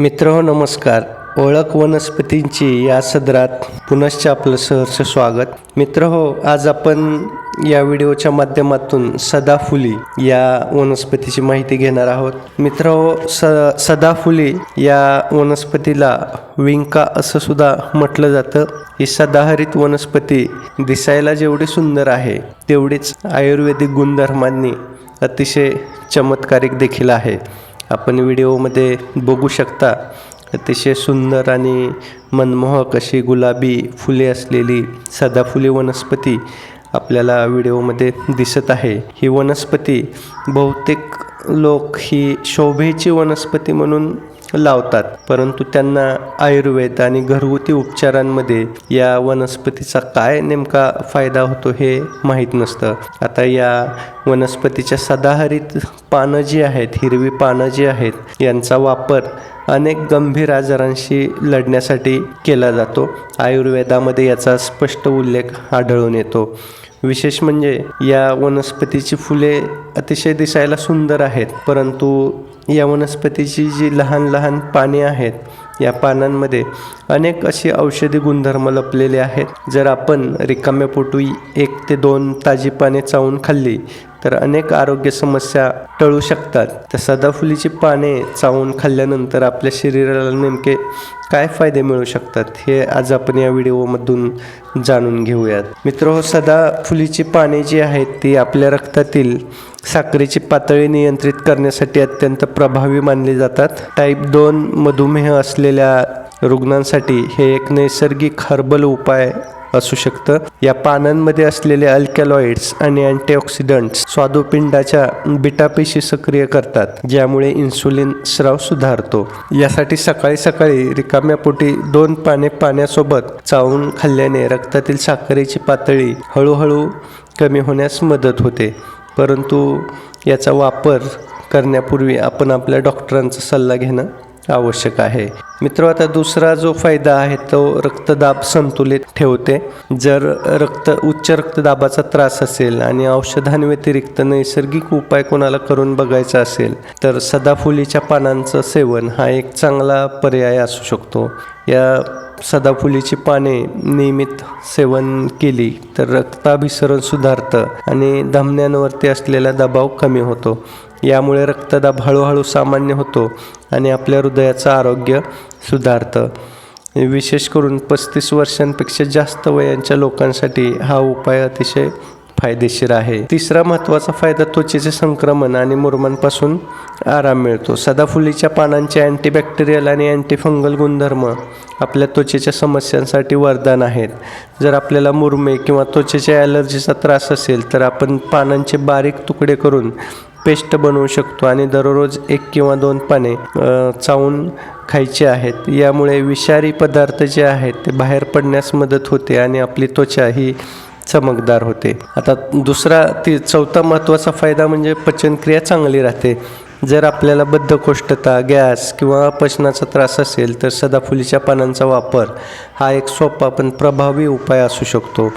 मित्र नमस्कार. ओळख वनस्पतींची या सदरात पुनश्च आपलं सहर्ष स्वागत. मित्र हो आज आपण या व्हिडिओच्या माध्यमातून सदाफुली या वनस्पतीची माहिती घेणार आहोत. मित्र हो स सदाफुली या वनस्पतीला विंका असं सुद्धा म्हटलं जातं. ही सदाहरित वनस्पती दिसायला जेवढी सुंदर आहे तेवढीच आयुर्वेदिक गुणधर्मांनी अतिशय चमत्कारिक देखील आहे. आपण व्हिडिओमध्ये बघू शकता अतिशय सुंदर आणि मनमोहक अशी गुलाबी फुले असलेली सदाफुली वनस्पती आपल्याला व्हिडिओमध्ये दिसत आहे. ही वनस्पती बहुतेक लोक ही शोभेची वनस्पती म्हणून लावतात. परंतु त्यांना आयुर्वेद आणि घरगुती उपचारांमध्ये या वनस्पतीचा काय नेमका फायदा होतो हे माहीत नसतं. आता या वनस्पतीच्या सदाहरित पानं जी आहेत हिरवी पानं जी आहेत यांचा वापर अनेक गंभीर आजारांशी लढण्यासाठी केला जातो. आयुर्वेदामध्ये याचा स्पष्ट उल्लेख आढळून येतो. विशेष म्हणजे या वनस्पतीची फुले अतिशय दिसायला सुंदर आहेत परंतु या वनस्पतीची जी लहान लहान पाने आहेत या पानांमध्ये अनेक अशी औषधी गुणधर्म लपलेले आहेत. जर आपण रिकाम्या पोटू एक ते दोन ताजी पाने चावून खाल्ली तर अनेक आरोग्य समस्या टळू शकतात. तर सदाफुलीची पाने चावून खाल्ल्यानंतर आपल्या शरीराला नेमके काय फायदे मिळू शकतात हे आज आपण या व्हिडिओमधून जाणून घेऊयात. मित्र हो सदाफुलीची पाने जी आहेत ती आपल्या रक्तातील साखरेची पातळी नियंत्रित करण्यासाठी अत्यंत प्रभावी मानली जातात. टाईप दोन मधुमेह असलेल्या रुग्णांसाठी हे एक नैसर्गिक हर्बल उपाय असू शकतं. या पानांमध्ये असलेले अल्कॅलॉइड्स आणि अँटीऑक्सिडंट्स स्वादुपिंडाच्या बिटापेशी सक्रिय करतात ज्यामुळे इन्सुलिन स्राव सुधारतो. यासाठी सकाळी सकाळी रिकाम्या पोटी दोन पाने पाण्यासोबत चावून खाल्ल्याने रक्तातील साखरेची पातळी हळूहळू कमी होण्यास मदत होते. परंतु याचा वापर करण्यापूर्वी आपण आपल्या डॉक्टरांचा सल्ला घेणं आवश्यक आहे. मित्र आता दुसरा जो फायदा आहे तो रक्तदाब संतुलित ठेवते. जर रक्त उच्च रक्तदाबाचा त्रास असेल आणि औषधांव्यतिरिक्त नैसर्गिक उपाय कोणाला करून बघायचा असेल तर सदाफुलीच्या पानांचं सेवन हा एक चांगला पर्याय असू शकतो. या सदाफुलीची पाने नियमित सेवन केली तर रक्ताभिसरण सुधारतं आणि धमन्यांवरती असलेला दबाव कमी होतो. यामुळे रक्तदाब हळूहळू सामान्य होतो आणि आपल्या हृदयाचं आरोग्य सुधारतं. विशेष करून पस्तीस वर्षांपेक्षा जास्त वयांच्या लोकांसाठी हा उपाय अतिशय फायदेशीर आहे. तिसरा महत्त्वाचा फायदा त्वचेचे संक्रमण आणि मुरमांपासून आराम मिळतो. सदाफुलीच्या पानांचे अँटीबॅक्टेरियल आणि अँटीफंगल गुणधर्म आपल्या त्वचेच्या समस्यांसाठी वरदान आहेत. जर आपल्याला मुरमे किंवा त्वचेच्या ॲलर्जीचा त्रास असेल तर आपण पानांचे बारीक तुकडे करून पेस्ट बनवू शकतो आणि दररोज एक किंवा दोन पाने चावून खायचे आहेत. यामुळे विषारी पदार्थ जे आहेत ते बाहेर पडण्यास मदत होते आणि आपली त्वचा ही चमकदार होते. आता दुसरा ती चौथा महत्त्वाचा फायदा म्हणजे पचनक्रिया चांगली राहते. जर आपल्याला बद्धकोष्ठता गॅस किंवा अपचनाचा त्रास असेल तर सदाफुलीच्या पानांचा वापर हा एक सोपा पण प्रभावी उपाय असू शकतो.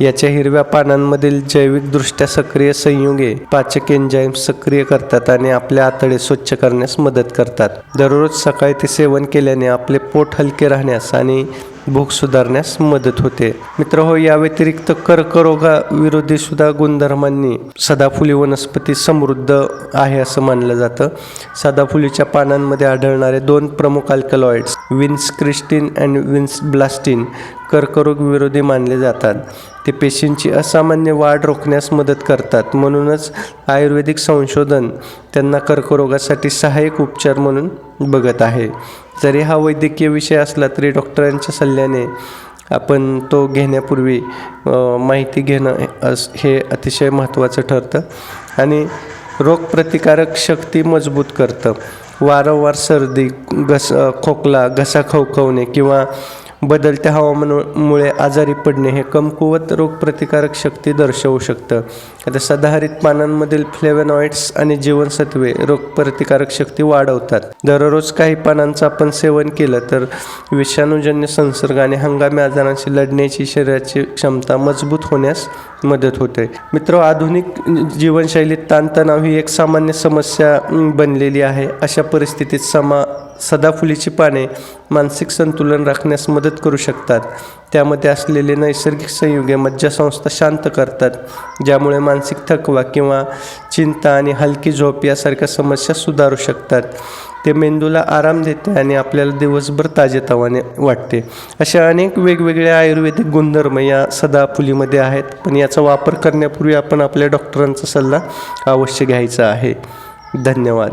याच्या हिरव्या पानांमधील जैविकदृष्ट्या सक्रिय संयुगे पाचक एन्झाईम सक्रिय करतात आणि आपले आतडे स्वच्छ करण्यास मदत करतात. दररोज सकाळी ते सेवन केल्याने आपले पोट हलके राहण्यास आणि भूक सुधारण्यास मदत होते. मित्र हो या व्यतिरिक्त कर्करोगाविरोधी सुद्धा गुणधर्मांनी सदाफुली वनस्पती समृद्ध आहे असं मानलं जातं. सदाफुलीच्या पानांमध्ये आढळणारे दोन प्रमुख alkaloids vincristine and vinblastine कर्करोग विरोधी मानले जातात. ते पेशींची असामान्य वाढ रोखण्यास मदत करतात. म्हणूनच आयुर्वेदिक संशोधन त्यांना कर्करोगासाठी सहाय्यक उपचार म्हणून बघत आहे. जरी हा वैद्यकीय विषय असला तरी डॉक्टरांच्या सल्ल्याने आपण तो घेण्यापूर्वी माहिती घेणं अस हे अतिशय महत्त्वाचं ठरतं. आणि रोगप्रतिकारक शक्ती मजबूत करतं. वारंवार सर्दी घस खोकला घसा खवखवणे किंवा बदलत्या हवामानामुळे आजारी पडणे हे कमकुवत रोगप्रतिकारक शक्ती दर्शवू शकतं. आता सदाहरित पानांमधील फ्लेवनॉइड्स आणि जीवनसत्वे रोगप्रतिकारक शक्ती वाढवतात. दररोज काही पानांचं आपण सेवन केलं तर विषाणूजन्य संसर्ग आणि हंगामी आजारांशी लढण्याची शरीराची क्षमता मजबूत होण्यास मदत होते. मित्र आधुनिक जीवनशैलीत ताणतणाव ही एक सामान्य समस्या बनलेली आहे. अशा परिस्थितीत समा सदाफुलीची पाने मानसिक संतुलन राखण्यास मदत करू शकतात. त्यामध्ये असलेले नैसर्गिक संयुगे मज्जासंस्था शांत करतात ज्यामुळे मानसिक थकवा किंवा चिंता आणि हलकी झोप यासारख्या समस्या सुधारू शकतात. ते मेंदूला आराम देते आणि आपल्याला दिवसभर ताजेतवाने वाटते. अशा अनेक वेगवेगळ्या आयुर्वेदिक गुणधर्म या सदाफुलीमध्ये आहेत पण याचा वापर करण्यापूर्वी आपण आपल्या डॉक्टरांचा सल्ला अवश्य घ्यायचा आहे. धन्यवाद.